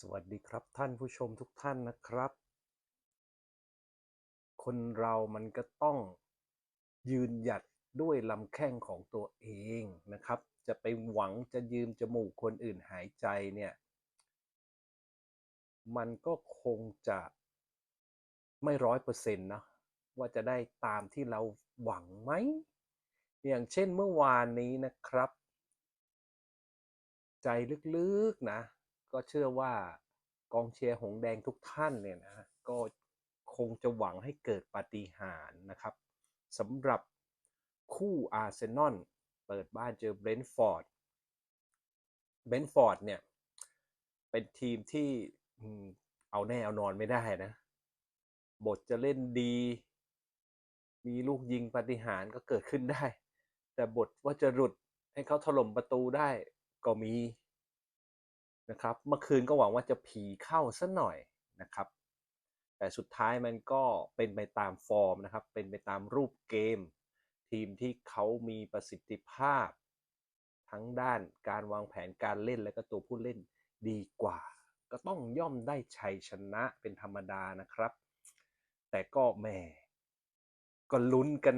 สวัสดีครับท่านผู้ชมทุกท่านนะครับ คนเรามันก็ต้องยืนหยัดด้วยลำแข้งของตัวเองนะครับ จะไปหวังจะยืมจมูกคนอื่นหายใจเนี่ย มันก็คงจะไม่ร้อยเปอร์เซ็นต์นะว่าจะได้ตามที่เราหวังไหม อย่างเช่นเมื่อวานนี้นะครับ ใจลึกๆนะ ก็เชื่อว่ากองเชียร์หงแดงทุกท่านเนี่ยนะก็คงจะหวังให้เกิดปาฏิหาริย์นะครับสำหรับคู่อาร์เซนอลเปิดบ้านเจอเบรนท์ฟอร์ดเบรนท์ฟอร์ดเนี่ย เป็นทีมที่เอาแน่เอานอนไม่ได้นะ บทจะเล่นดี มีลูกยิงปาฏิหาริย์ก็เกิดขึ้นได้ แต่บทว่าจะหลุดให้เขาถล่มประตูได้ก็มี นะครับ เมื่อคืนก็หวังว่าจะผีเข้าซะหน่อยนะครับ แต่สุดท้ายมันก็เป็นไปตามฟอร์มนะครับ เป็นไปตามรูปเกม ทีมที่เขามีประสิทธิภาพ ทั้งด้านการวางแผนการเล่นและก็ตัวผู้เล่นดีกว่า ก็ต้องย่อมได้ชัยชนะเป็นธรรมดานะครับ แต่ก็แม่ก็ลุ้นกัน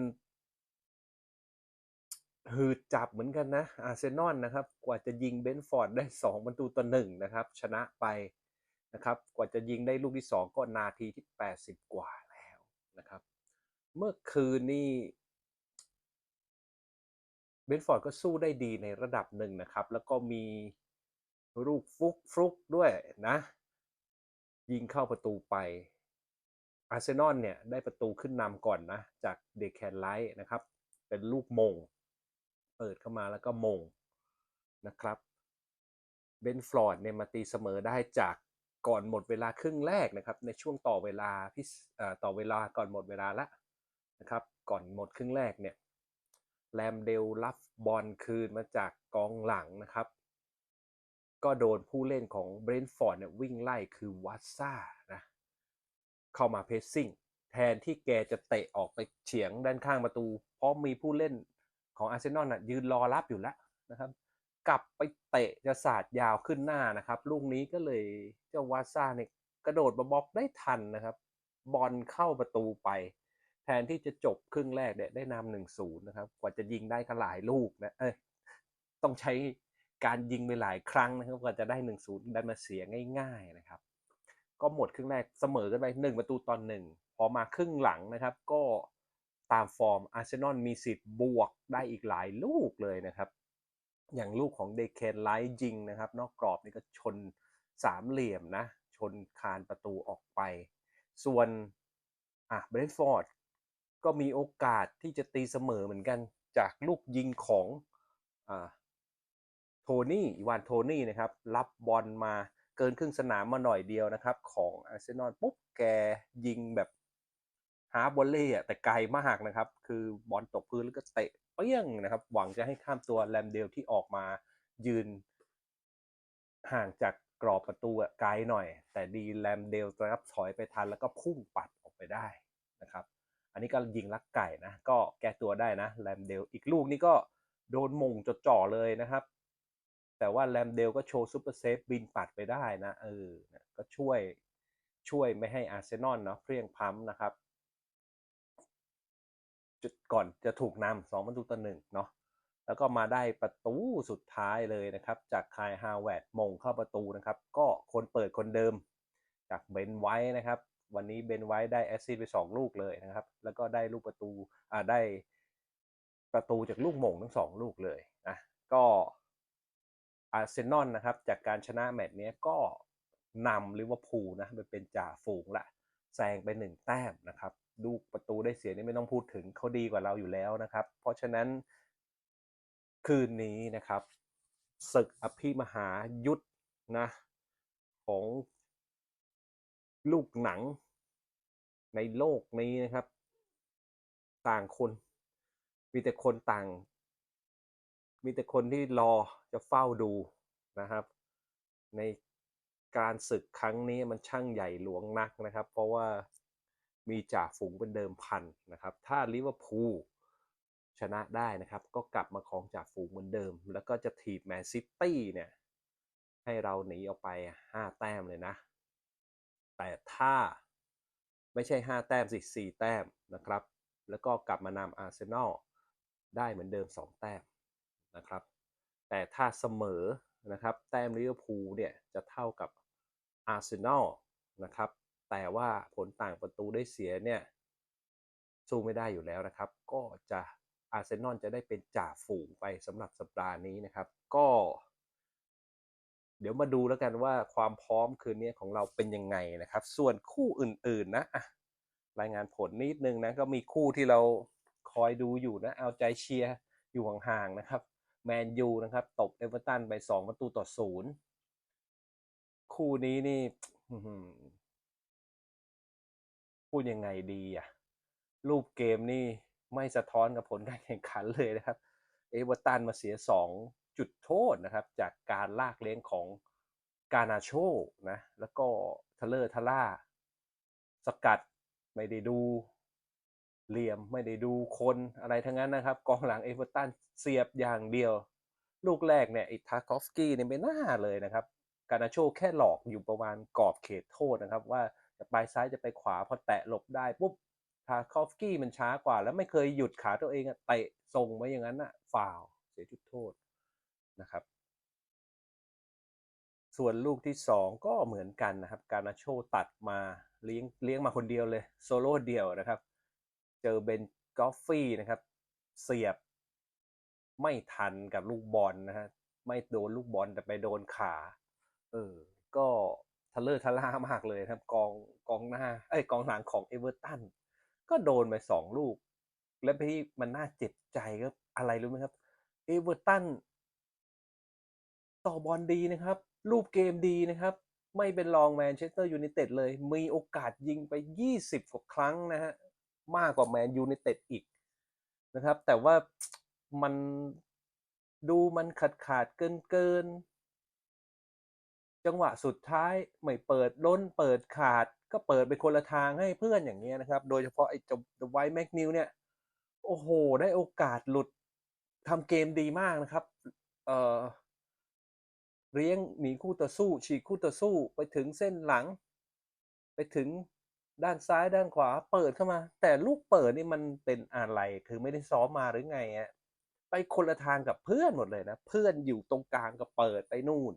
หืดจับเหมือนกันนะอาร์เซนอลนะครับ กว่าจะยิงเบนฟอร์ดได้ 2 ประตูต่อหนึ่งนะครับ ชนะไปนะครับ กว่าจะยิงได้ลูกที่ 2 ก็นาทีที่ 80 กว่าแล้วนะครับ เมื่อคืนนี้เบนฟอร์ดก็สู้ได้ดีในระดับหนึ่งนะครับ แล้วก็มีลูกฟุกฟลุกด้วยนะ ยิงเข้าประตูไปอาร์เซนอลเนี่ยได้ประตูขึ้นนำก่อนนะ จากเดคแคนไลท์นะครับ เป็นลูกมง เปิดเข้ามาแล้วก็มงนะครับเบนฟลอร์ดเนี่ยมาตีเสมอได้จากก่อนหมดเวลาครึ่งแรกนะครับ ในช่วงต่อเวลาพี่ต่อเวลาก่อนหมดเวลาละนะครับ ก่อนหมดครึ่งแรกเนี่ยแรมเดลรับบอลคืนมาจากกองหลังนะครับ ก็โดนผู้เล่นของเบรนท์ฟอร์ดเนี่ยวิ่งไล่คือวัตซ่านะเข้ามาเพสซิ่งแทนที่แกจะเตะออกไปเฉียงด้านข้างประตู เพราะมีผู้เล่น ของอาร์เซนอลน่ะยืนรอรับอยู่แล้วนะครับกลับไปเตะจะสาดยาวขึ้นหน้านะครับลูกนี้ก็เลยเจ้าวาซ่าเนี่ยกระโดดมาบล็อกได้ทันนะครับ บอลเข้าประตูไป แทนที่จะจบครึ่งแรกเนี่ยได้นำหนึ่งศูนย์นะครับ กว่าจะยิงได้ก็หลายลูกนะเอ้ยต้องใช้การยิงไปหลายครั้งนะครับกว่าจะได้หนึ่งศูนย์ได้มาเสียง่าย ๆนะครับ ก็หมดครึ่งแรกเสมอกันไปหนึ่งประตูตอนหนึ่งพอมาครึ่งหลังนะครับ ก็ ตามฟอร์มอาร์เซนอลมีสิทธิ์บวกได้อีกหลายลูกเลยนะครับ อย่างลูกของเดเคนไลท์ยิงนะครับ นอกกรอบนี่ก็ชนสามเหลี่ยมนะ ชนคานประตูออกไป ส่วนอะเบรนท์ฟอร์ดก็มีโอกาสที่จะตีเสมอเหมือนกันจากลูกยิงของอ่าโทนี่อีวานโทนี่นะครับ รับบอลมาเกินครึ่งสนามมาหน่อยเดียวนะครับ ของอาร์เซนอลปุ๊บแกยิงแบบ ฮาบอลเล่อะแต่ไกลมากนะครับ คือบอลตกพื้นแล้วก็เตะเปี้ยงนะครับ หวังจะให้ข้ามตัวแรมเดลที่ออกมายืน ห่างจากกรอบประตูไกลหน่อย แต่ดีแรมเดลนะครับถอยไปทันแล้วก็พุ่งปัดออกไปได้นะครับ อันนี้ก็ยิงลักไก่นะ ก็แก้ตัวได้นะแรมเดลอีกลูกนี้ก็โดนมงจดจ่อเลยนะครับ แต่ว่าแรมเดลก็โชว์ซูเปอร์เซฟบินปัดไปได้นะเออก็ช่วยช่วยไม่ให้อาร์เซนอลเนาะเพรียงพล้ำนะครับ จุดก่อนจะถูกนำสองประตูต่อหนึ่งเนาะแล้วก็มาได้ประตูสุดท้ายเลยนะครับ จากคายฮาวเวิร์ดมงเข้าประตูนะครับ ก็คนเปิดคนเดิม จากเบนไว้นะครับ วันนี้เบนไว้ได้แอสซิสไปสองลูกเลยนะครับ แล้วก็ได้ลูกประตูอ่าได้ประตูจากลูกมงทั้งสองลูกเลยนะก็อาร์เซนอลนะครับ จากการชนะแมตช์นี้ก็นำลิเวอร์พูลนะเป็นจ่าฝูงละแซงไปหนึ่งแต้มนะครับ ลูกประตูได้เสียนี่ไม่ต้องพูดถึงเขาดีกว่าเราอยู่แล้วนะครับ เพราะฉะนั้นคืนนี้นะครับศึกอภิมหายุทธนะของลูกหนังในโลกนี้นะครับ ต่างคน มีแต่คนต่าง มีแต่คนที่รอจะเฝ้าดูนะครับ ในการศึกครั้งนี้มันช่างใหญ่หลวงนักนะครับ เพราะว่า มีจ่าฝูงเป็นเดิมพันนะครับ ถ้าลิเวอร์พูลชนะได้นะครับ ก็กลับมาครองจ่าฝูงเหมือนเดิม แล้วก็จะถีบแมนซิตี้เนี่ยให้เราหนีออกไปห้าแต้มเลยนะ แต่ถ้าไม่ใช่ห้าแต้มสิสี่แต้มนะครับ แล้วก็กลับมานำอาร์เซนอลได้เหมือนเดิมสองแต้มนะครับ แต่ถ้าเสมอนะครับ แต้มลิเวอร์พูลเนี่ยจะเท่ากับอาร์เซนอลนะครับ แต่ว่าผลต่างประตูได้เสียเนี่ยสู้ไม่ได้อยู่แล้วนะครับ ก็จะอาร์เซนอลจะได้เป็นจ่าฝูงไปสำหรับสัปดาห์นี้นะครับ ก็ เดี๋ยวมาดูแล้วกันว่าความพร้อมคืนนี้ของเราเป็นยังไงนะครับ ส่วนคู่อื่นๆนะะรายงานผลนิดนึงนะก็มีคู่ที่เราคอยดูอยู่นะ เอาใจเชียร์อยู่ห่างๆนะครับแมนยูนะครับ ตบเอเวอร์ตันไปสองประตูต่อศูนย์คู่นี้นี่ พูดยังไงดีอะ รูปเกมนี่ไม่สะท้อนกับผลการแข่งขันเลยนะครับ เอเวอร์ตันมาเสียสองจุดโทษนะครับ จากการลากเลี้ยงของกานาโชนะ แล้วก็ทะเลอร์ทะล่า สกัดไม่ได้ดู เหลี่ยมไม่ได้ดูคนอะไรทั้งนั้นนะครับ กองหลังเอเวอร์ตันเสียบอย่างเดียว ลูกแรกเนี่ยอ้ทาคอฟสกี้เนี่ยไม่น่าเลยนะครับ กานาโชแค่หลอกอยู่ประมาณกรอบเขตโทษนะครับว่า จะไปซ้ายจะไปขวาพอแตะหลบได้ปุ๊บทาคอฟกี้มันช้ากว่า แล้วไม่เคยหยุดขาตัวเองอะเตะส่งไว้อย่างนั้นอะฟาวเสียจุดโทษนะครับ ส่วนลูกที่สองก็เหมือนกันนะครับ การนาโชตัดมาเลี้ยงเลี้ยงมาคนเดียวเลยโซโล่เดียวนะครับ เจอเบนกอฟฟี่นะครับ เสียบไม่ทันกับลูกบอลนะฮะไม่โดนลูกบอลแต่ไปโดนขา เออ ก็ ทะเลอร์ทะล่ามากเลยครับ กองกองหน้าเอ้กองหลังของเอเวอร์ตันก็โดนไปสองลูก และที่มันน่าเจ็บใจก็อะไรรู้ไหมครับ เอเวอร์ตันต่อบอลดีนะครับ รูปเกมดีนะครับ ไม่เป็นรองแมนเชสเตอร์ยูไนเต็ดเลย มีโอกาสยิงไป 20 กว่าครั้งนะฮะ มากกว่าแมนยูไนเต็ดอีกนะครับ แต่ว่ามันดูมันขาดขาดเกินเกิน จังหวะสุดท้ายไม่เปิดล้นเปิดขาดก็เปิดไปคนละทางให้เพื่อนอย่างเงี้ยนะครับ โดยเฉพาะไอ้จาไวแม็กนิวเนี่ย โอ้โห ได้โอกาสหลุดทำเกมดีมากนะครับ เออเลี้ยงหนีคู่ต่อสู้ ฉีกคู่ต่อสู้ไปถึงเส้นหลัง ไปถึงด้านซ้ายด้านขวาเปิดเข้ามา แต่ลูกเปิดนี่มันเป็นอะไรคือไม่ได้ซ้อมมาหรือไงอะไปคนละทางกับเพื่อนหมดเลยนะ เพื่อนอยู่ตรงกลางก็เปิดไปนู่น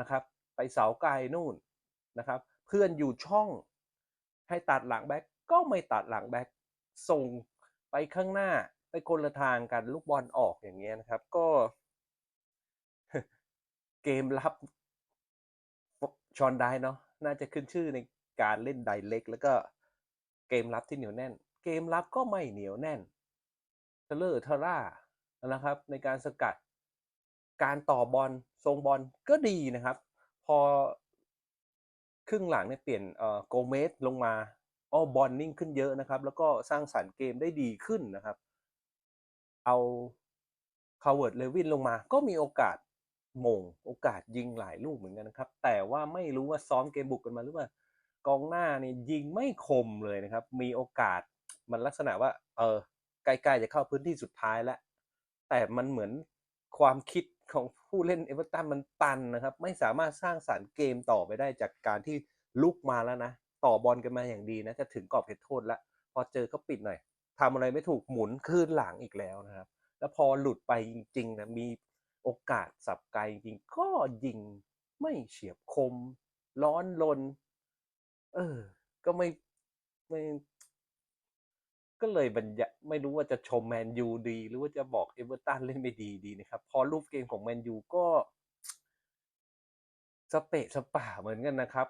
นะครับ ไปเสาไกลนู่นนะครับ เพื่อนอยู่ช่องให้ตัดหลังแบ็กก็ไม่ตัดหลังแบ็กส่งไปข้างหน้าไปคนละทางกันลูกบอลออกอย่างเงี้ยนะครับ ก็ เกมรับชอนได้เนาะน่าจะขึ้นชื่อในการเล่นไดเล็ก แล้วก็เกมรับที่เหนียวแน่น เกมรับก็ไม่เหนียวแน่นเทเลอร์เทร่านะครับ ในการสกัด การต่อบอลทรงบอลก็ดีนะครับ พอครึ่งหลังเนี่ยเปลี่ยนเอ่อโกเมสลงมาอ้อบอลนิ่งขึ้นเยอะนะครับ แล้วก็สร้างสรรค์เกมได้ดีขึ้นนะครับ เอาคาร์เวิร์ดเลวินลงมา ก็มีโอกาสมงโอกาสยิงหลายลูกเหมือนกันนะครับ แต่ว่าไม่รู้ว่าซ้อมเกมบุกกันมาหรือเปล่ากองหน้านี่ยิงไม่คมเลยนะครับ มีโอกาสมันลักษณะว่า เออใกล้ๆจะเข้าพื้นที่สุดท้ายแล้วแต่มันเหมือนความคิด ของผู้เล่นเอเวอร์ตันมันตันนะครับ ไม่สามารถสร้างสารรค์เกมต่อไปได้จากการที่ลุกมาแล้วนะ ต่อบอลกันมาอย่างดีนะ จะถึงกรอบเขตโทษแล้วพอเจอเขาปิดหน่อยทำอะไรไม่ถูกหมุนคืนหลังอีกแล้วนะครับ แล้วพอหลุดไปจริงๆนะมีโอกาสสับไกลจริงก็ยิงไม่เฉียบคม ร้อนลน เออ ก็ไม่ไม่ ก็เลยบรรยะไม่รู้ว่าจะชมแมนยูดี หรือว่าจะบอกเอเวอร์ตันเล่นไม่ดีดีนะครับ พอรูปเกมของแมนยูก็สเปะสปะเหมือนกันนะครับ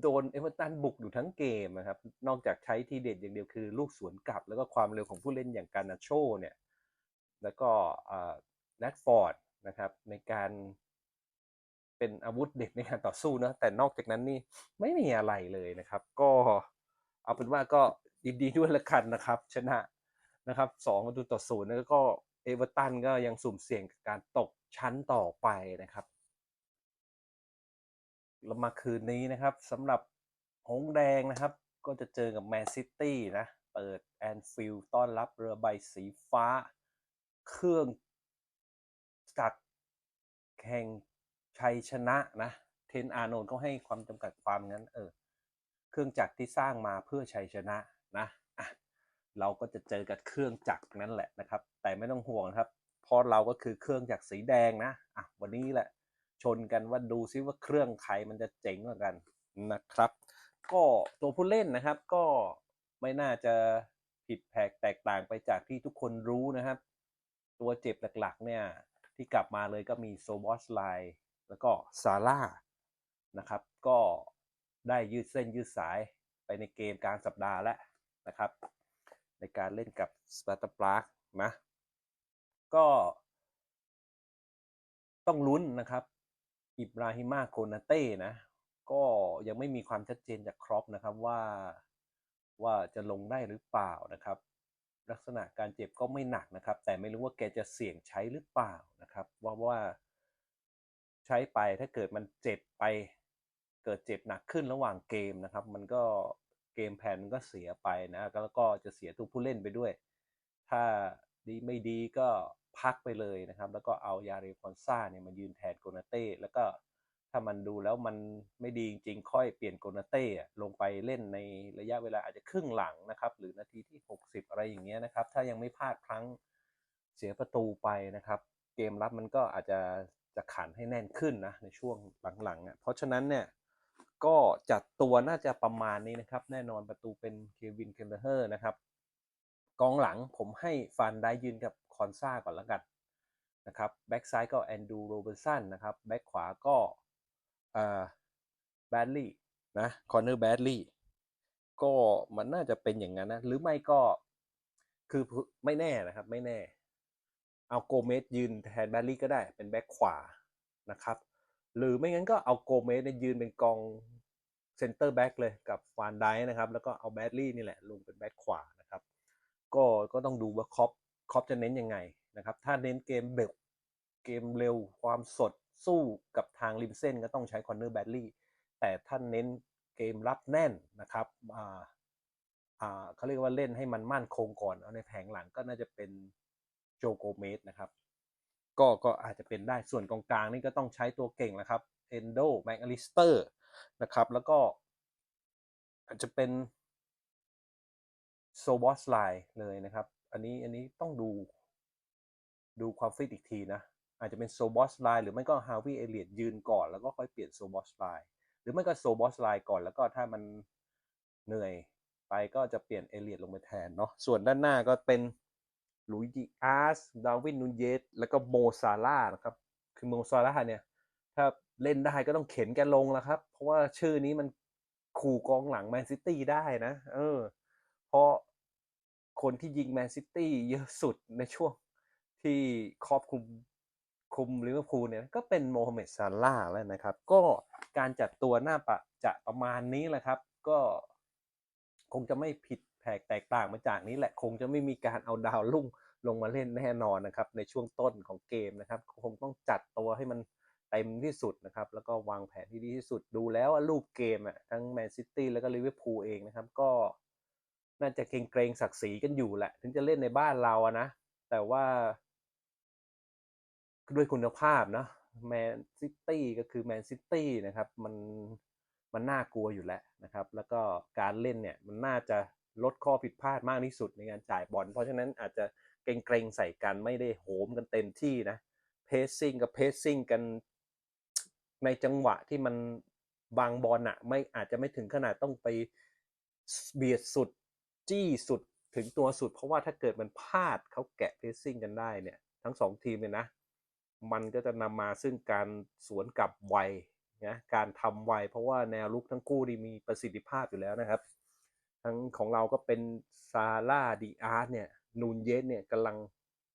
โดนเอเวอร์ตันบุกอยู่ทั้งเกมนะครับ นอกจากใช้ทีเด็ดอย่างเดียวคือลูกสวนกลับ แล้วก็ความเร็วของผู้เล่นอย่างการนาโชเนี่ย แล้วก็แรดฟอร์ดนะครับ ในการเป็นอาวุธเด็ดในการต่อสู้นะแต่นอกจากนั้นนี่ไม่มีอะไรเลยนะครับ ก็เอาเป็นว่าก็ ยินดีด้วยละกันนะครับ ชนะนะครับสองประตูต่อศูนย์แล้วก็เอเวอร์ตันก็ยังสุ่มเสี่ยงกับการตกชั้นต่อไปนะครับแล้วมาคืนนี้นะครับสำหรับหงแดงนะครับ ก็จะเจอกับแมนซิตี้นะ เปิดแอนฟิลด์ต้อนรับเรือใบสีฟ้า เครื่องจักรแข่งชัยชนะนะเทนอาโนนเขาให้ความจำกัดความงั้นเออ เครื่องจักรที่สร้างมาเพื่อชัยชนะ นะเราก็จะเจอกับเครื่องจักรนั่นแหละนะครับ แต่ไม่ต้องห่วงครับเพราะเราก็คือเครื่องจักรสีแดงนะอะวันนี้แหละชนกันว่าดูซิว่าเครื่องใครมันจะเจ๋งกว่ากันนะครับ ก็ตัวผู้เล่นนะครับก็ไม่น่าจะผิดแผกแตกต่างไปจากที่ทุกคนรู้นะครับ ตัวเจ็บหลักๆเนี่ยที่กลับมาเลยก็มีโซบอสไลแล้วก็ซาร่านะครับ ก็ได้ยืดเส้นยืดสายไปในเกมกลางสัปดาห์แล้ว นะครับ ในการเล่นกับสปาร์ตาปลากนะก็ ต้องลุ้นนะครับ อิบราฮิมาโคนาเต้นะ ก็ยังไม่มีความชัดเจนจากครอปนะครับว่าว่าจะลงได้หรือเปล่านะครับ ลักษณะการเจ็บก็ไม่หนักนะครับ แต่ไม่รู้ว่าแกจะเสี่ยงใช้หรือเปล่านะครับว่าว่าใช้ไปถ้าเกิดมันเจ็บไปเกิดเจ็บหนักขึ้นระหว่างเกมนะครับ มันก็ เกมแผนมันก็เสียไปนะแล้วก็จะเสียตัวผู้เล่นไปด้วย ถ้าดีไม่ดีก็พักไปเลยนะครับ แล้วก็เอายาเรฟอนซ่าเนี่ยมายืนแทนโกนาเต้แล้วก็ถ้ามันดูแล้วมันไม่ดีจริงๆค่อยเปลี่ยนโกนาเต้ลงไปเล่นในระยะเวลาอาจจะครึ่งหลังนะครับ หรือนาทีที่ 60 อะไรอย่างเงี้ยนะครับ ถ้ายังไม่พลาดพลั้งเสียประตูไปนะครับ เกมรับมันก็อาจจะจะขันให้แน่นขึ้นนะในช่วงหลังๆอะเพราะฉะนั้นเนี่ย ก็จัดตัวน่าจะประมาณนี้นะครับ แน่นอนประตูเป็นเควินเคมเบอร์เฮอร์นะครับ กองหลังผมให้ฟันได้ยืนกับคอนซ่าก่อนแล้วกันนะครับแบ็กซ้ายก็แอนดูโรเบอร์สันนะครับแบ็กขวาก็อ่าแบดลี่นะคอนเนอร์แบดลี่ก็มันน่าจะเป็นอย่างนั้นนะ หรือไม่ก็คือไม่แน่นะครับ ไม่แน่ เอาโกเมสยืนแทนแบดลี่ก็ได้เป็นแบ็กขวานะครับ หรือไม่งั้นก็เอาโกเมสเนี่ยยืนเป็นกองเซนเตอร์แบ็กเลยกับฟานไดนะครับ แล้วก็เอาแบดลี่นี่แหละลงเป็นแบ็กขวานะครับ ก็ก็ต้องดูว่าคอปคอปจะเน้นยังไงนะครับ ถ้าเน้นเกมเบลเกมเร็วความสดสู้กับทางริมเส้นก็ต้องใช้คอนเนอร์แบดลี่แต่ถ้าเน้นเกมรับแน่นนะครับอ่าอ่าเขาเรียกว่าเล่นให้มันมั่นคงก่อนเอาในแผงหลังก็น่าจะเป็นโจโกเมสนะครับ ก็ก็อาจจะเป็นได้ส่วนกองกลางนี่ก็ต้องใช้ตัวเก่งแล้วครับเอนโดแมกอลิสเตอร์นะครับแล้วก็อาจจะเป็นโซบอสไลน์เลยนะครับ อันนี้อันนี้ต้องดูดูความฟิตอีกทีนะ อาจจะเป็นโซบอสไลน์หรือไม่ก็ฮาวิเอเลียดยืนก่อนแล้วก็ค่อยเปลี่ยนโซบอสไลน์หรือไม่ก็โซบอสไลน์ก่อนแล้วก็ถ้ามันเหนื่อยไปก็จะเปลี่ยนเอเลียดลงไปแทนเนาะส่วนด้านหน้าก็เป็น ลุยดิอาร์สดาวินนูนเยสแล้วก็โมซาร่านะครับ คือโมซาร่าเนี่ย ถ้าเล่นได้ก็ต้องเข็นแกลงแล้วครับ เพราะว่าชื่อนี้มันขู่กองหลังแมนซิตี้ได้นะ เออ เพราะคนที่ยิงแมนซิตี้เยอะสุดในช่วงที่ครอบคุมคุมลิเวอร์พูลเนี่ยก็เป็นโมฮัมเหม็ดซาร่าแล้วนะครับ ก็การจัดตัวหน้าปะจะประมาณนี้แหละครับ ก็คงจะไม่ผิด แผกแตกต่างมาจากนี้แหละคงจะไม่มีการเอาดาวลุ่งลงมาเล่นแน่นอนนะครับ ในช่วงต้นของเกมนะครับ คงต้องจัดตัวให้มันเต็มที่สุดนะครับ แล้วก็วางแผนที่ดีที่สุดดูแล้วรูปเกมอะทั้งแมนซิตี้แล้วก็ลิเวอร์พูลเองนะครับ ก็น่าจะเกรงเกรงศักดิ์ศรีกันอยู่แหละ ถึงจะเล่นในบ้านเราอะนะ แต่ว่า ด้วยคุณภาพนะแมนซิตี้ก็คือแมนซิตี้นะครับ มันมันน่ากลัวอยู่แล้วนะครับ แล้วก็การเล่นเนี่ยมันน่าจะ ลดข้อผิดพลาดมากที่สุดในการจ่ายบอลเพราะฉะนั้นอาจจะเกรงๆใส่กันไม่ได้โหมกันเต็มที่นะเพสซิ่งกับเพสซิ่งกันในจังหวะที่มันบางบอลอะไม่อาจจะไม่ถึงขนาดต้องไปเบียดสุดจี้สุดถึงตัวสุด เพราะว่าถ้าเกิดมันพลาดเขาแกะเพสซิ่งกันได้เนี่ย ทั้งสองทีมเลยนะ มันก็จะนำมาซึ่งการสวนกลับไวนะการทำไวเพราะว่าแนวลุกทั้งคู่ดีมีประสิทธิภาพอยู่แล้วนะครับ ทั้งของเราก็เป็นซาร่าดีอาร์ตเนี่ยนูนเยสเนี่ยกำลัง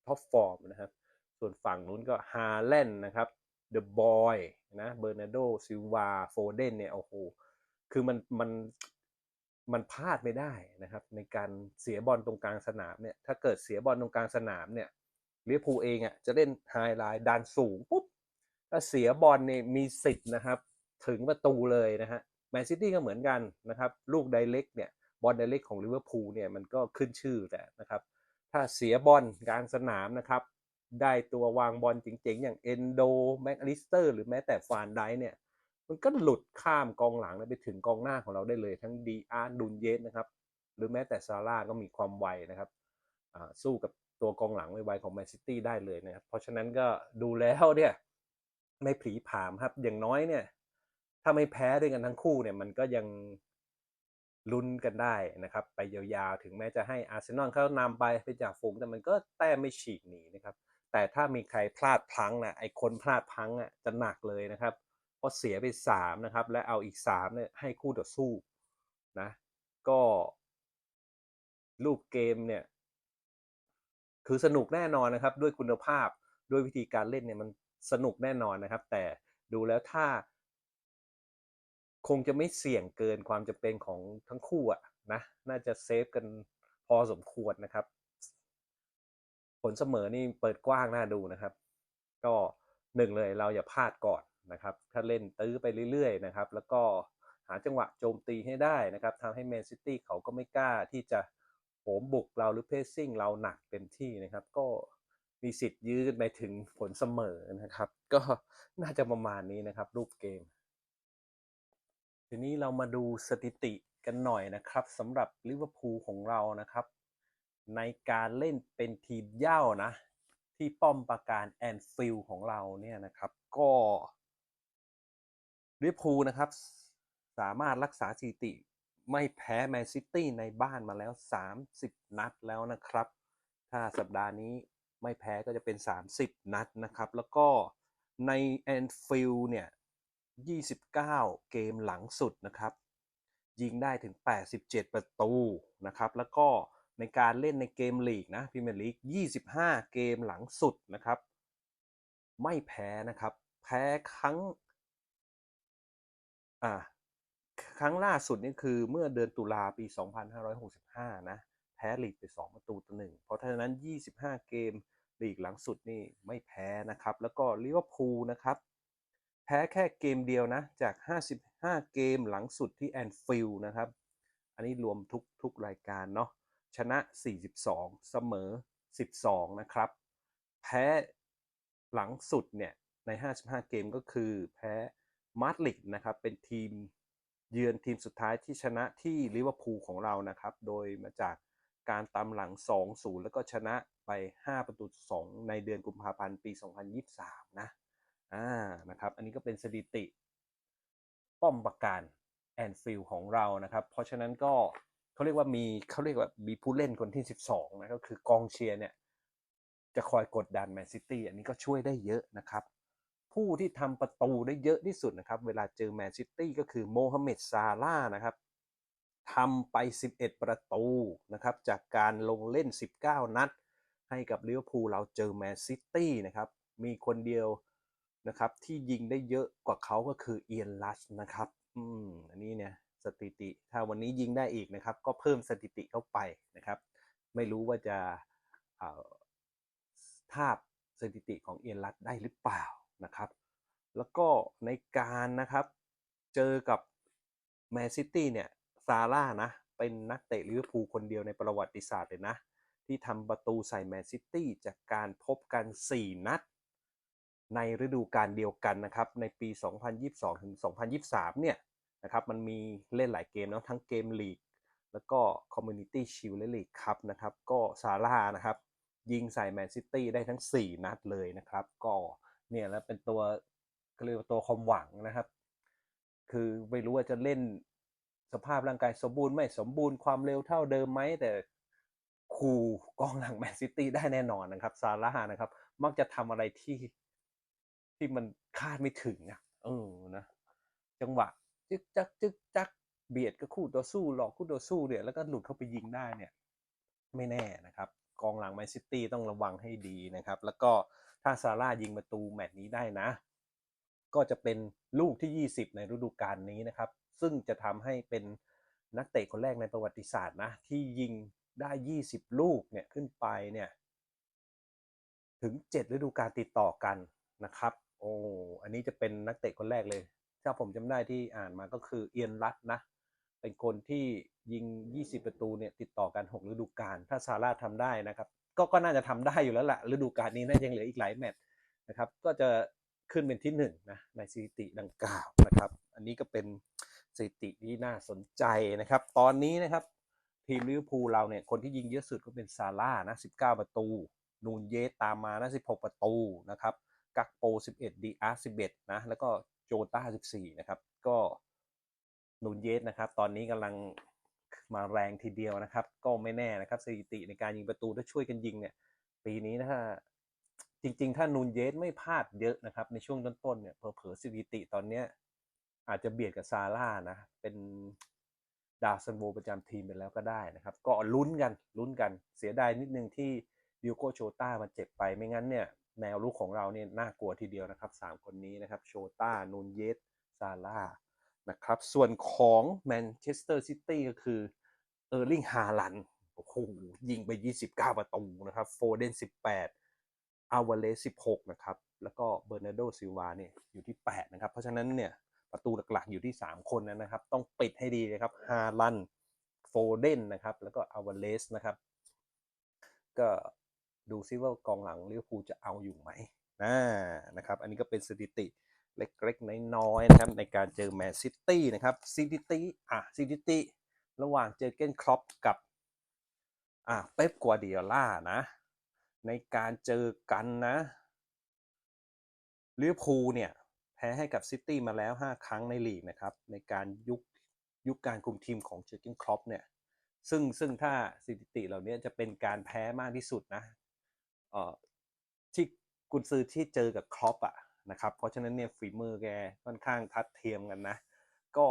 ท็อปฟอร์มนะครับ ส่วนฝั่งนู้นก็ฮาแลนด์นะครับเดอะบอยนะเบอร์นาโดซิลวาโฟเดนเนี่ยโอ้โหคือมันมันมันพลาดไม่ได้นะครับ ในการเสียบอลตรงกลางสนามเนี่ยถ้าเกิดเสียบอลตรงกลางสนามเนี่ยลิเวอร์พูลเองอะจะเล่นไฮไลน์ดันสูงปุ๊บถ้าเสียบอลเนี่ยมีสิทธิ์นะครับ ถึงประตูเลยนะฮะแมนซิตี้ก็เหมือนกันนะครับ ลูกไดเรกเนี่ย บอลไดเรกของลิเวอร์พูลเนี่ยมันก็ขึ้นชื่อแต่นะครับ ถ้าเสียบอลกลางสนามนะครับ ได้ตัววางบอลเจ๋งๆ อย่างเอนโดแม็กลิสเตอร์หรือแม้แต่ฟานไดเนี่ยมันก็หลุดข้ามกองหลังแล้วไปถึงกองหน้าของเราได้เลย ทั้งดีอาร์ดุนเยสนะครับ หรือแม้แต่ซาร่าก็มีความไวนะครับสู้กับตัวกองหลังไวๆของแมนซิตี้ได้เลยนะครับ เพราะฉะนั้นก็ดูแล้วเนี่ยไม่ผีผามครับ อย่างน้อยเนี่ย ถ้าไม่แพ้ด้วยกันทั้งคู่เนี่ย มันก็ยัง ลุ้นกันได้นะครับ ไปยาวๆ ถึงแม้จะให้อาร์เซนอลเขานำไปเป็นจ่าฝูงแต่มันก็แต้มไม่ฉีกหนีนะครับ แต่ถ้ามีใครพลาดพลั้งนะไอ้คนพลาดพลั้งอะจะหนักเลยนะครับเพราะเสียไปสามนะครับ และเอาอีกสามเนี่ยให้คู่ต่อสู้นะ ก็รูปเกมเนี่ย คือสนุกแน่นอนนะครับ ด้วยคุณภาพด้วยวิธีการเล่นเนี่ยมันสนุกแน่นอนนะครับ แต่ดูแล้วถ้า คงจะไม่เสี่ยงเกินความจำเป็นของทั้งคู่อะนะ น่าจะเซฟกันพอสมควรนะครับ ผลเสมอนี่เปิดกว้างน่าดูนะครับ ก็หนึ่งเลยเราอย่าพลาดก่อนนะครับ ถ้าเล่นตื้อไปเรื่อยๆนะครับ แล้วก็หาจังหวะโจมตีให้ได้นะครับทำให้แมนซิตี้เขาก็ไม่กล้าที่จะโหมบุกเราหรือเพสซิ่งเราหนักเต็มที่นะครับ ก็มีสิทธิ์ยื้อกันไปถึงผลเสมอนะครับ ก็น่าจะประมาณนี้นะครับ รูปเกม ทีนี้เรามาดูสถิติกันหน่อยนะครับสำหรับลิเวอร์พูลของเรานะครับ ในการเล่นเป็นทีมเย้านะ ที่ป้อมปราการแอนฟิลของเราเนี่ยนะครับก็ลิเวอร์พูลนะครับ สามารถรักษาสถิติไม่แพ้แมนซิตี้ในบ้านมาแล้ว 30 นัดแล้วนะครับ ถ้าสัปดาห์นี้ไม่แพ้ก็จะเป็น 30 นัดนะครับ แล้วก็ในแอนฟิลเนี่ย 29 เกมหลังสุดนะครับ ยิงได้ถึง 87 ประตูนะครับ แล้วก็ในการเล่นในเกมลีกนะพรีเมียร์ลีก 25 เกมหลังสุดนะครับ ไม่แพ้นะครับ แพ้ครั้งอ่าครั้งล่าสุดนี่คือเมื่อเดือนตุลาปี 2565 นะ แพ้ลีกไป 2 ประตูต่อหนึ่งเพราะฉะนั้น 25 เกมลีกหลังสุดนี่ไม่แพ้นะครับ แล้วก็ลิเวอร์พูลนะครับ แพ้แค่เกมเดียวนะ จาก 55 เกมหลังสุดที่แอนฟิลด์นะครับ อันนี้รวมทุกทุกรายการเนาะ ชนะ 42 เสมอ 12 นะครับ แพ้หลังสุดเนี่ย ใน 55 เกมก็คือแพ้มาดริดนะครับ เป็นทีมเยือนทีมสุดท้ายที่ชนะที่ลิเวอร์พูลของเรานะครับ โดยมาจากการตามหลัง 2-0 แล้วก็ชนะไป 5 ประตูต่อ2ในเดือนกุมภาพันธ์ ปี 2023 นะ อ่านะครับ อันนี้ก็เป็นสถิติ ป้อมปราการแอนฟิลของเรานะครับ เพราะฉะนั้นก็เขาเรียกว่ามีเขาเรียกว่ามีผู้เล่นคนที่ 12 นะก็คือกองเชียร์เนี่ยจะคอยกดดันแมนซิตี้อันนี้ก็ช่วยได้เยอะนะครับ ผู้ที่ทำประตูได้เยอะที่สุดนะครับ เวลาเจอแมนซิตี้ก็คือโมฮัมเหม็ดซาร่านะครับทำไป 11 ประตูนะครับ จากการลงเล่น 19 นัด ให้กับลิเวอร์พูลเราเจอแมนซิตี้นะครับ มีคนเดียว นะครับ ที่ยิงได้เยอะกว่าเขาก็คือเอียนลัชนะครับ อืมอันนี้เนี่ยสถิติ ถ้าวันนี้ยิงได้อีกนะครับ ก็เพิ่มสถิติเข้าไปนะครับ ไม่รู้ว่าจะเอ่อทาบสถิติของเอียนลัชได้หรือเปล่านะครับ แล้วก็ในการนะครับ เจอกับแมนซิตี้เนี่ยซาร่านะ เป็นนักเตะลิเวอร์พูลคนเดียวในประวัติศาสตร์เลยนะ ที่ทำประตูใส่แมนซิตี้จากการพบกัน 4 นัด ในฤดูกาลเดียวกันนะครับ ในปี 2022 ถึง 2023 เนี่ยนะครับมันมีเล่นหลายเกมเนาะทั้งเกมลีกแล้วก็ Community Shield และลีกครับนะครับก็ซาร่านะครับยิงใส่แมนซิตี้ได้ทั้ง 4 นัดเลยนะครับ ก็เนี่ยแล้วเป็นตัวเรียกว่าตัวความหวังนะครับ คือไม่รู้ว่าจะเล่นสภาพร่างกายสมบูรณ์ไม่สมบูรณ์ความเร็วเท่าเดิมไหมแต่คูกองหลังแมนซิตี้ได้แน่นอนนะครับซาร่านะครับ มักจะทำอะไรที่ ที่มันคาดไม่ถึงอะเออนะจังหวะจึกจักจึกจักเบียดกับคู่ต่อสู้หลอกคู่ต่อสู้เนี่ยแล้วก็หลุดเข้าไปยิงได้เนี่ยไม่แน่นะครับ กองหลังแมนซิตี้ต้องระวังให้ดีนะครับ แล้วก็ถ้าซาร่ายิงประตูแมตช์นี้ได้นะ ก็จะเป็นลูกที่ 20 ในฤดูกาลนี้นะครับ ซึ่งจะทำให้เป็นนักเตะคนแรกในประวัติศาสตร์นะ ที่ยิงได้ 20 ลูกเนี่ยขึ้นไปเนี่ยถึง 7 ฤดูกาลติดต่อกันนะครับ โอ้อันนี้จะเป็นนักเตะคนแรกเลย ถ้าผมจำได้ที่อ่านมาก็คือเอียนรัตนะ เป็นคนที่ยิง 20 ประตูเนี่ยติดต่อกัน 6 ฤดูกาลถ้าซาร่าทำได้นะครับ ก็ก็น่าจะทำได้อยู่แล้วละฤดูกาลนี้น่าจะยังเหลืออีกหลายแมตช์นะครับ ก็จะขึ้นเป็นที่หนึ่งนะในสถิติดังกล่าวนะครับ อันนี้ก็เป็นสถิติที่น่าสนใจนะครับ ตอนนี้นะครับทีมลิเวอร์พูลเราเนี่ยคนที่ยิงเยอะสุดก็เป็นซาร่านะ 19 ประตู นูนเยสตามมานะ 16 ประตูนะครับ กักโป11ดีอาร์11นะแล้วก็โจต้า14นะครับก็นูนเยสนะครับตอนนี้กำลังมาแรงทีเดียวนะครับ ก็ไม่แน่นะครับสถิติในการยิงประตูถ้าช่วยกันยิงเนี่ยปีนี้นะถ้าจริง ๆ ถ้านูนเยสไม่พลาดเยอะนะครับ ในช่วงต้นๆเนี่ยเผลอๆสถิติตอนเนี้ยอาจจะเบียดกับซาร่านะ เป็นดาวซันโวประจำทีมไปแล้วก็ได้นะครับ ก็ลุ้นกันลุ้นกันเสียดายนิดนึงที่ดิโกโชต้ามันเจ็บไปไม่งั้นเนี่ย แนวลุกของเราเนี่ยน่ากลัวทีเดียวนะครับสามคนนี้นะครับโชต้านูนเยสซาร่านะครับ ส่วนของแมนเชสเตอร์ซิตี้ก็คือเออร์ลิงฮาลันโอ้โหยิงไป 29 ประตูนะครับโฟเดน 18 อาวเลส16 นะครับ แล้วก็เบอร์นาร์โดซิลวาเนี่ยอยู่ที่ 8 นะครับ เพราะฉะนั้นเนี่ยประตูหลักๆอยู่ที่ 3 คนนะครับ ต้องปิดให้ดีนะครับฮาลันโฟเดนนะครับ แล้วก็อาวเลสนะครับ ก็ ดูซิว่ากองหลังลิเวอร์พูลจะเอาอยู่ไหมนะนะครับ อันนี้ก็เป็นสถิติเล็กๆ น้อยๆนะครับในการเจอแมนซิตี้นะครับสถิติอะสถิติระหว่างเจอเกนครอปกับอะเป๊ปกัวเดียล่านะ ในการเจอกันนะลิเวอร์พูลเนี่ย แพ้ให้กับซิตี้มาแล้ว 5 ครั้งในลีกนะครับ ในการยุคยุคการคุมทีมของเจอเกนครอปเนี่ยซึ่งซึ่งถ้าสถิติเหล่านี้จะเป็นการแพ้มากที่สุดนะ ที่กุนซือที่เจอกับครอปอะนะครับเพราะฉะนั้นเนี่ยฝีมือแกค่อนข้างทัดเทียมกันนะ ก็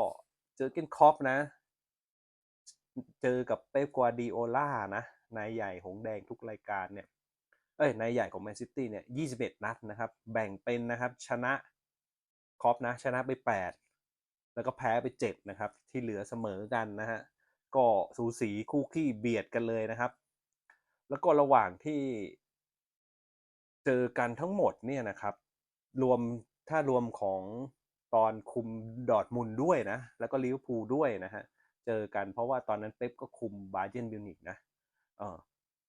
เจอเกนครอปนะ เจอกับเป๊ปกัวดิโอล่านะนายใหญ่หงแดงทุกรายการเนี่ยเอ้ยนายใหญ่ของแมนซิตี้เนี่ย21นัดนะครับ แบ่งเป็นนะครับชนะครอปนะชนะไป8แล้วก็แพ้ไป7นะครับ ที่เหลือเสมอกันนะฮะก็สูสีคู่ขี้เบียดกันเลยนะครับ แล้วก็ระหว่างที่ เจอกันทั้งหมดเนี่ยนะครับ รวมถ้ารวมของตอนคุมดอร์ทมุนด้วยนะ แล้วก็ลิเวอร์พูลด้วยนะฮะ เจอกันเพราะว่าตอนนั้นเป๊ปก็คุมบาเยนมิวนิกนะเออ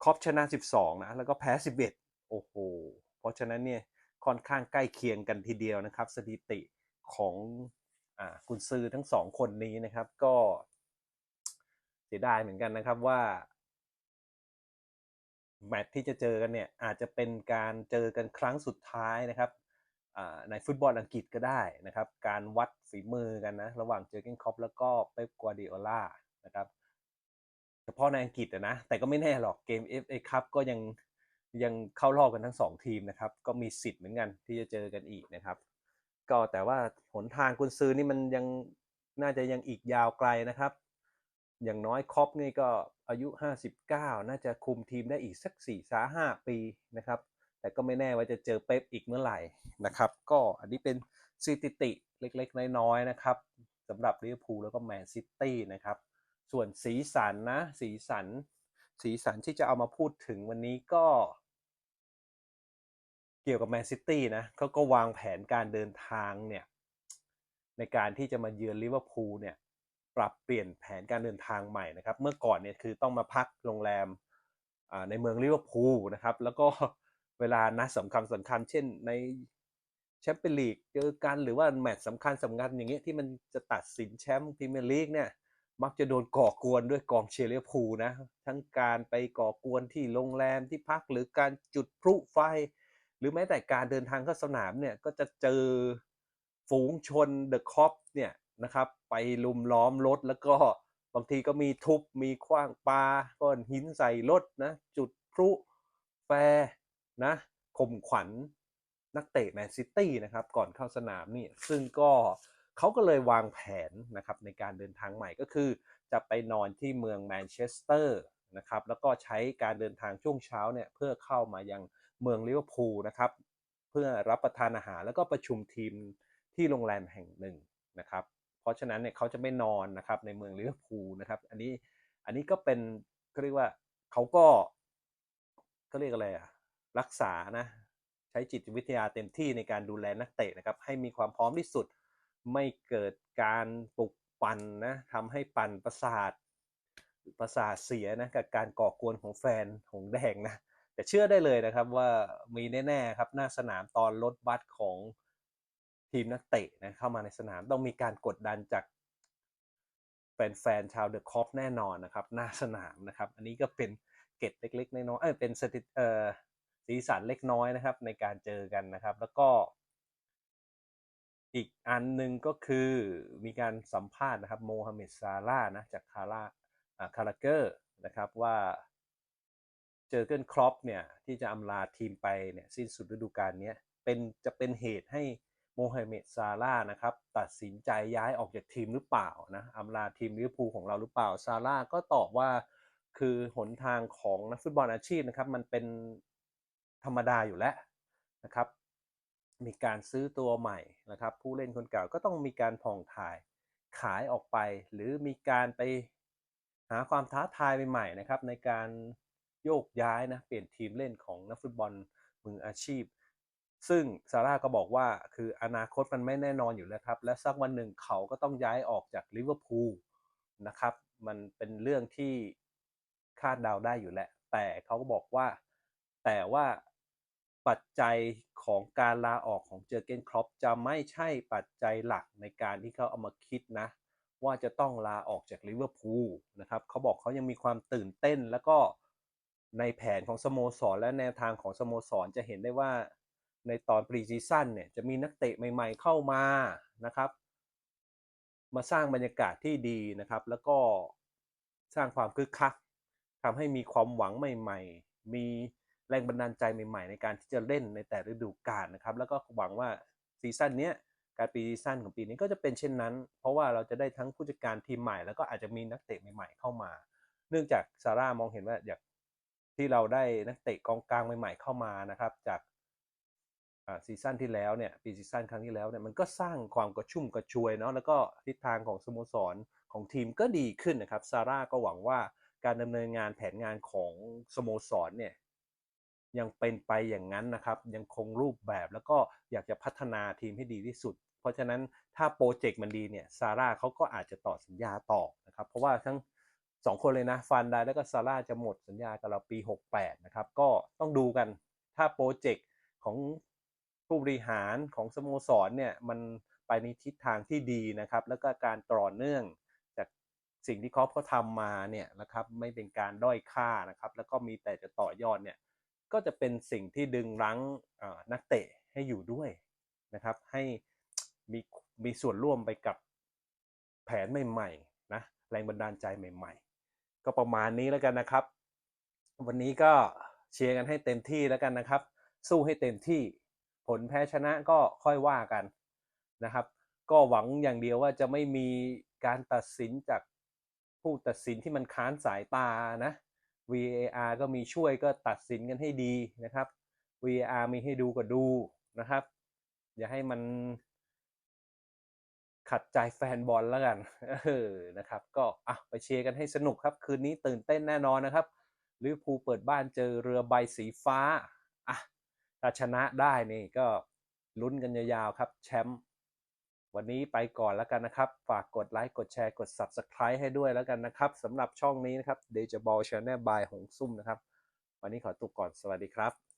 ครอปชนะ 12 นะ แล้วก็แพ้ 11 โอ้โห เพราะฉะนั้นเนี่ยค่อนข้างใกล้เคียงกันทีเดียวนะครับ สถิติของอ่ากุนซือทั้งสองคนนี้นะครับ ก็เสียดายเหมือนกันนะครับว่า แมตช์ที่จะเจอกันเนี่ยอาจจะเป็นการเจอกันครั้งสุดท้ายนะครับในฟุตบอลอังกฤษก็ได้นะครับ การวัดฝีมือกันนะ ระหว่างเจอเกนคอปแล้วก็เป๊ปกัวดิโอล่านะครับ เฉพาะในอังกฤษนะ แต่ก็ไม่แน่หรอกเกม FA คัพก็ยังยังเข้ารอบกันทั้งสองทีมนะครับ ก็มีสิทธิ์เหมือนกันที่จะเจอกันอีกนะครับ ก็แต่ว่าหนทางกุนซือนี่มันยังน่าจะยังอีกยาวไกลนะครับ อย่างน้อยคอปนี่ก็อายุ 59 น่าจะคุมทีมได้อีกสัก4 3 5ปีนะครับ แต่ก็ไม่แน่ว่าจะเจอเป๊ปอีกเมื่อไหร่นะครับ ก็อันนี้เป็นสถิติเล็กๆ น้อยๆนะครับสำหรับลิเวอร์พูลแล้วก็แมนซิตี้นะครับ ส่วนสีสันนะ สีสัน สีสันที่จะเอามาพูดถึงวันนี้ก็ เกี่ยวกับแมนซิตี้นะเขาก็วางแผนการเดินทางเนี่ยในการที่จะมาเยือนลิเวอร์พูลเนี่ย ปรับเปลี่ยนแผนการเดินทางใหม่นะครับ เมื่อก่อนเนี่ยคือต้องมาพักโรงแรมในเมืองลิเวอร์พูลนะครับ แล้วก็เวลานัดสำคัญสำคัญเช่นในแชมเปี้ยนลีกเจอกันหรือว่าแมตช์สำคัญสำคัญอย่างเงี้ยที่มันจะตัดสินแชมป์พรีเมียร์ลีกเนี่ยมักจะโดนก่อกวนด้วยกองเชียร์ลิเวอร์พูลนะทั้งการไปก่อกวนที่โรงแรมที่พักหรือการจุดพลุไฟ หรือแม้แต่การเดินทางเข้าสนามเนี่ยก็จะเจอฝูงชนเดอะคอปเนี่ย นะครับ ไปลุมล้อมรถแล้วก็บางทีก็มีทุบมีคว้างปลาก้อนหินใส่รถนะจุดพลุแฟนะข่มขวัญนักเตะแมนซิตี้นะครับก่อนเข้าสนามนี่ซึ่งก็เขาก็เลยวางแผนนะครับในการเดินทางใหม่ก็คือ จะไปนอนที่เมืองแมนเชสเตอร์นะครับแล้วก็ใช้การเดินทางช่วงเช้าเนี่ยเพื่อเข้ามายังเมืองลิเวอร์พูลนะครับเพื่อรับประทานอาหารแล้วก็ประชุมทีมที่โรงแรมแห่งหนึ่งนะครับ เพราะฉะนั้นเนี่ยเขาจะไม่นอนนะครับในเมืองลิเวอร์พูลนะครับ อันนี้อันนี้ก็เป็นเขาเรียกว่าเขาก็เขาเรียกอะไรอะรักษานะใช้จิตวิทยาเต็มที่ในการดูแลนักเตะนะครับ ให้มีความพร้อมที่สุดไม่เกิดการปลุกปั่นนะทำให้ปั่นประสาทประสาทเสียนะกับการก่อกวนของแฟนหงแดงนะแต่เชื่อได้เลยนะครับว่ามีแน่ๆครับหน้าสนามตอนรถบัสของ ทีมนักเตะนะเข้ามาในสนามต้องมีการกดดันจากแฟนๆชาวเดอะคอฟแน่นอนนะครับ หน้าสนามนะครับ อันนี้ก็เป็นเกร็ดเล็กๆน้อยๆเอ้ยเป็นสถิตเอ่อสีสันเล็กน้อยนะครับ ในการเจอกันนะครับ แล้วก็ อีกอันหนึ่งก็คือมีการสัมภาษณ์นะครับโมฮัมเหม็ดซาร่านะจากคาร่าคาราเกอร์นะครับว่าเจอเกิลครอปเนี่ยที่จะอำลาทีมไปเนี่ยสิ้นสุดฤดูกาลนี้เป็นจะเป็นเหตุให้ โมฮัมเหม็ดซาร่านะครับตัดสินใจย้ายออกจากทีมหรือเปล่านะอำลาทีมลิเวอร์พูลของเราหรือเปล่าซาร่าก็ตอบว่าคือหนทางของนักฟุตบอลอาชีพนะครับมันเป็นธรรมดาอยู่แล้วนะครับ มีการซื้อตัวใหม่นะครับ ผู้เล่นคนเก่าก็ต้องมีการผ่องถ่ายขายออกไป หรือมีการไปหาความท้าทายใหม่ๆนะครับในการโยกย้ายนะเปลี่ยนทีมเล่นของนักฟุตบอลมืออาชีพ ซึ่งซาร่าก็บอกว่าคืออนาคตมันไม่แน่นอนอยู่แล้วครับ และสักวันหนึ่งเขาก็ต้องย้ายออกจากลิเวอร์พูลนะครับ มันเป็นเรื่องที่คาดเดาได้อยู่แหละแต่เขาก็บอกว่า แต่ว่าปัจจัยของการลาออกของเจอเกนครอปจะไม่ใช่ปัจจัยหลักในการที่เขาเอามาคิดนะ ว่าจะต้องลาออกจากลิเวอร์พูลนะครับเขาบอกเขายังมีความตื่นเต้นแล้วก็ในแผนของสโมสรและแนวทางของสโมสรจะเห็นได้ว่า ในตอนปรีซีซั่นเนี่ยจะมีนักเตะใหม่ ๆ เข้ามานะครับ มาสร้างบรรยากาศที่ดีนะครับ แล้วก็สร้างความคึกคักทำให้มีความหวังใหม่ ๆ มีแรงบันดาลใจใหม่ ๆ ในการที่จะเล่นในแต่ฤดูกาลนะครับ แล้วก็หวังว่าซีซั่นนี้การปีซีซั่นของปีนี้ก็จะเป็นเช่นนั้น เพราะว่าเราจะได้ทั้งผู้จัดการทีมใหม่ แล้วก็อาจจะมีนักเตะใหม่ ๆ เข้ามา เนื่องจากซาร่ามองเห็นว่าอยากที่เราได้นักเตะกองกลางใหม่ ๆ เข้ามานะครับ จาก ซีซั่นที่แล้วเนี่ยปีซีซั่นครั้งที่แล้วเนี่ยมันก็สร้างความกระชุ่มกระชวยเนาะแล้วก็ทิศทางของสโมสรของทีมก็ดีขึ้นนะครับซาร่าก็หวังว่าการดำเนินงานแผนงานของสโมสรเนี่ยยังเป็นไปอย่างนั้นนะครับ ยังคงรูปแบบแล้วก็อยากจะพัฒนาทีมให้ดีที่สุด เพราะฉะนั้นถ้าโปรเจกต์มันดีเนี่ยซาร่าเขาก็อาจจะต่อสัญญาต่อนะครับ เพราะว่าทั้งสองคนเลยนะฟันได้แล้วก็ซาร่าจะหมดสัญญากับเราปี 68 นะครับ ก็ต้องดูกันถ้าโปรเจกต์ของ ผู้บริหารของสโมสรเนี่ยมันไปในทิศทางที่ดีนะครับ แล้วก็การต่อเนื่องจากสิ่งที่เขาเขาทำมาเนี่ยนะครับไม่เป็นการด้อยค่านะครับ แล้วก็มีแต่จะต่อยอดเนี่ยก็จะเป็นสิ่งที่ดึงรั้งนักเตะให้อยู่ด้วยนะครับ ให้มีมีส่วนร่วมไปกับแผนใหม่ๆนะแรงบันดาลใจใหม่ ๆ ก็ประมาณนี้แล้วกันนะครับ วันนี้ก็เชียร์กันให้เต็มที่แล้วกันนะครับ สู้ให้เต็มที่ ลแพ้ชนะก็ค่อยว่ากันนะครับ ก็หวังอย่างเดียวว่าจะไม่มีการตัดสินจากผู้ตัดสินที่มันค้านสายตานะ VAR ก็มีช่วยก็ตัดสินกันให้ดีนะครับ VAR มีให้ดูก็ดูนะครับ อย่าให้มันขัดใจแฟนบอลแล้วกัน เออ นะครับ ก็อะไปเชียร์กันให้สนุกครับ คืนนี้ตื่นเต้นแน่นอนนะครับลิเวอร์พูลเปิดบ้านเจอเรือใบสีฟ้า ถ้าชนะได้นี่ก็ลุ้นกันยาวๆครับแชมป์วันนี้ไปก่อนแล้วกันนะครับ ฝากกดไลค์ กดแชร์ กด Subscribe ให้ด้วยแล้วกันนะครับสำหรับช่องนี้นะครับ d e j a b a l Channel by หงซุ่มนะครับ วันนี้ขอตัวก่อนสวัสดีครับ